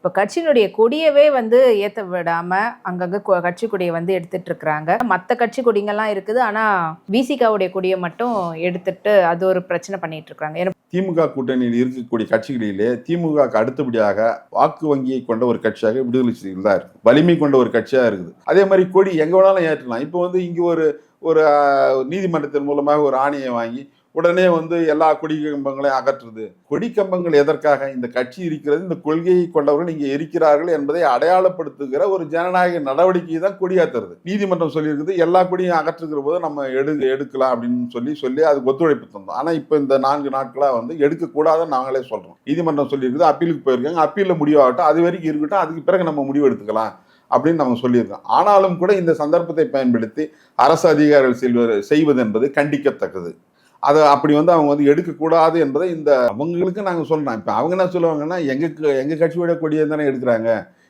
இப்போ கட்சியினுடைய கொடியவே வந்து ஏற்ற விடாம அங்கங்கே கட்சி கொடியை வந்து எடுத்துட்டு இருக்கிறாங்க மற்ற கட்சி கொடிங்கெல்லாம் இருக்குது. ஆனா விசிகாவுடைய கொடியை மட்டும் எடுத்துட்டு அது ஒரு பிரச்சனை பண்ணிட்டு இருக்காங்க ஏன்னா திமுக கூட்டணியில் இருக்கக்கூடிய கட்சிகளிலே திமுக அடுத்தபடியாக வாக்கு வங்கியை கொண்ட ஒரு கட்சியாக விடுதலை சிறுத்தைகள் தான் இருக்கு. வலிமை கொண்ட ஒரு கட்சியாக இருக்குது. அதே மாதிரி கொடி எங்கே வேணாலும் ஏற்றலாம். இப்போ வந்து இங்கே ஒரு ஒரு நீதிமன்றத்தின் மூலமாக ஒரு ஆணையை வாங்கி உடனே வந்து எல்லா கொடி கம்பங்களையும் அகற்றுறது கொடி கம்பங்கள் எதற்காக? இந்த கட்சி இருக்கிறது இந்த கொள்கையை கொண்டவர்கள் இங்கே இருக்கிறார்கள் என்பதை அடையாளப்படுத்துகிற ஒரு ஜனநாயக நடவடிக்கை தான் கொடியாத்துறது நீதிமன்றம் சொல்லியிருக்குது எல்லா கொடியும் அகற்றுகிற போது நம்ம எடு எடுக்கலாம் அப்படின்னு சொல்லி சொல்லி அதுக்கு ஒத்துழைப்பு தந்தோம். ஆனால் இப்போ இந்த நான்கு நாட்களாக வந்து எடுக்கக்கூடாதுன்னு நாங்களே சொல்கிறோம் நீதிமன்றம் சொல்லியிருக்குது அப்பீலுக்கு போயிருக்காங்க அப்பீலில் முடிவாகட்டும் அது வரைக்கும் இருக்கட்டும் அதுக்கு பிறகு நம்ம முடிவு எடுத்துக்கலாம் அப்படின்னு நம்ம சொல்லியிருக்கோம் ஆனாலும் கூட இந்த சந்தர்ப்பத்தை பயன்படுத்தி அரசு அதிகாரிகள் செல்வது செய்வது என்பது கண்டிக்கத்தக்கது. அதை அப்படி வந்து அவங்க வந்து எடுக்கக்கூடாது என்பதை இந்த அவங்களுக்கு நாங்கள் சொல்லலாம் இப்போ அவங்க என்ன சொல்லுவாங்கன்னா எங்க எங்க கட்சியோட கொடியை தானே எடுக்கிறாங்க.